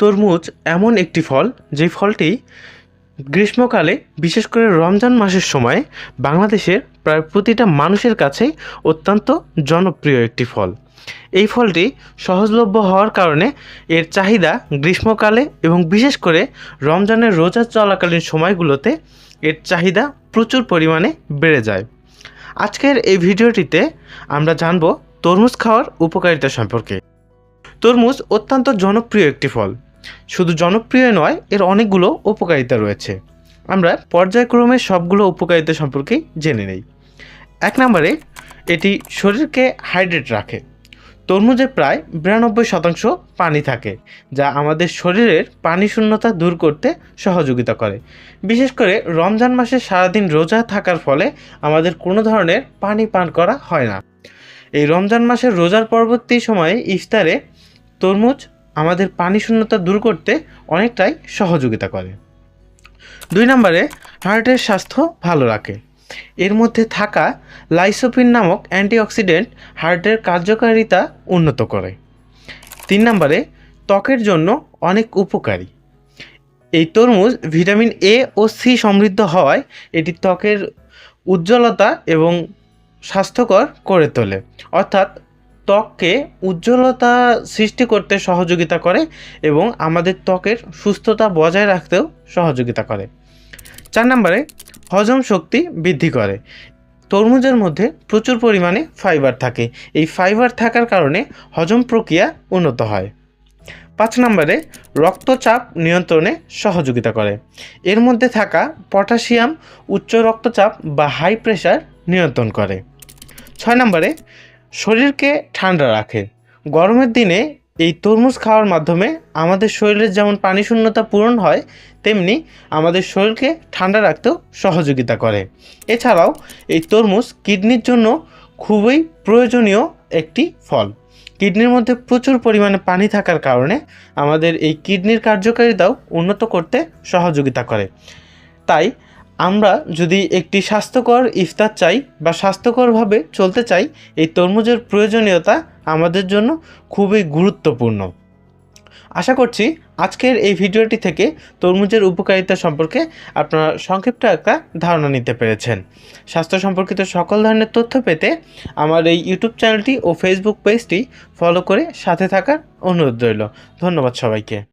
তরমুজ এমন একটি ফল, যে ফলটি গ্রীষ্মকালে, বিশেষ করে রমজান মাসের সময়, বাংলাদেশের প্রায় প্রতিটা মানুষের কাছেই অত্যন্ত জনপ্রিয় একটি ফল। এই ফলটি সহজলভ্য হওয়ার কারণে এর চাহিদা গ্রীষ্মকালে এবং বিশেষ করে রমজানের রোজা চলাকালীন সময়গুলোতে এর চাহিদা প্রচুর পরিমাণে বেড়ে যায়। আজকের এই ভিডিওটিতে আমরা জানব তরমুজ খাওয়ার উপকারিতা সম্পর্কে। তরমুজ অত্যন্ত জনপ্রিয় একটি ফল। শুধু জনপ্রিয় নয়, এর অনেকগুলো উপকারিতা রয়েছে। আমরা পর্যায়ক্রমে সবগুলো উপকারিতা সম্পর্কেই জেনে নেই। এক নম্বরে, এটি শরীরকে হাইড্রেট রাখে। তরমুজে প্রায় বিরানব্বই শতাংশ পানি থাকে, যা আমাদের শরীরের পানি শূন্যতা দূর করতে সহযোগিতা করে। বিশেষ করে রমজান মাসে সারাদিন রোজা থাকার ফলে আমাদের কোনো ধরনের পানি পান করা হয় না। এই রমজান মাসের রোজার পরবর্তী সময়ে ইফতারে তরমুজ আমাদের পানি শূন্যতা দূর করতে অনেকটাই সহযোগিতা করে। দুই নম্বরে, হার্টের স্বাস্থ্য ভালো রাখে। এর মধ্যে থাকা লাইসোপিন নামক অ্যান্টিঅক্সিডেন্ট হার্টের কার্যকারিতা উন্নত করে। তিন নম্বরে, ত্বকের জন্য অনেক উপকারী। এই তরমুজ ভিটামিন এ ও সি সমৃদ্ধ হওয়ায় এটি ত্বকের উজ্জ্বলতা এবং স্বাস্থ্যকর করে তোলে। অর্থাৎ ত্বককে উজ্জ্বলতা সৃষ্টি করতে সহযোগিতা করে এবং আমাদের ত্বকের সুস্থতা বজায় রাখতেও সহযোগিতা করে। চার নম্বরে, হজম শক্তি বৃদ্ধি করে। তরমুজের মধ্যে প্রচুর পরিমাণে ফাইবার থাকে। এই ফাইবার থাকার কারণে হজম প্রক্রিয়া উন্নত হয়। পাঁচ নম্বরে, রক্তচাপ নিয়ন্ত্রণে সহযোগিতা করে। এর মধ্যে থাকা পটাশিয়াম উচ্চ রক্তচাপ বা হাই প্রেশার নিয়ন্ত্রণ করে। ছয় নম্বরে শরীরকে ঠান্ডা রাখে। গরমের দিনে এই তরমুজ খাওয়ার মাধ্যমে আমাদের শরীরের যেমন পানি শূন্যতা পূরণ হয়, তেমনি আমাদের শরীরকে ঠান্ডা রাখতেও সহযোগিতা করে। এছাড়াও এই তরমুজ কিডনির জন্য খুবই প্রয়োজনীয় একটি ফল। কিডনির মধ্যে প্রচুর পরিমাণে পানি থাকার কারণে আমাদের এই কিডনির কার্যকারিতাও উন্নত করতে সহযোগিতা করে। তাই আমরা যদি একটি স্বাস্থ্যকর ইফতার চাই বা স্বাস্থ্যকরভাবে চলতে চাই, এই তরমুজের প্রয়োজনীয়তা আমাদের জন্য খুবই গুরুত্বপূর্ণ। আশা করছি আজকের এই ভিডিওটি থেকে তরমুজের উপকারিতা সম্পর্কে আপনারা সংক্ষিপ্ত একটা ধারণা নিতে পেরেছেন। স্বাস্থ্য সম্পর্কিত সকল ধরনের তথ্য পেতে আমার এই ইউটিউব চ্যানেলটি ও ফেসবুক পেজটি ফলো করে সাথে থাকার অনুরোধ রইল। ধন্যবাদ সবাইকে।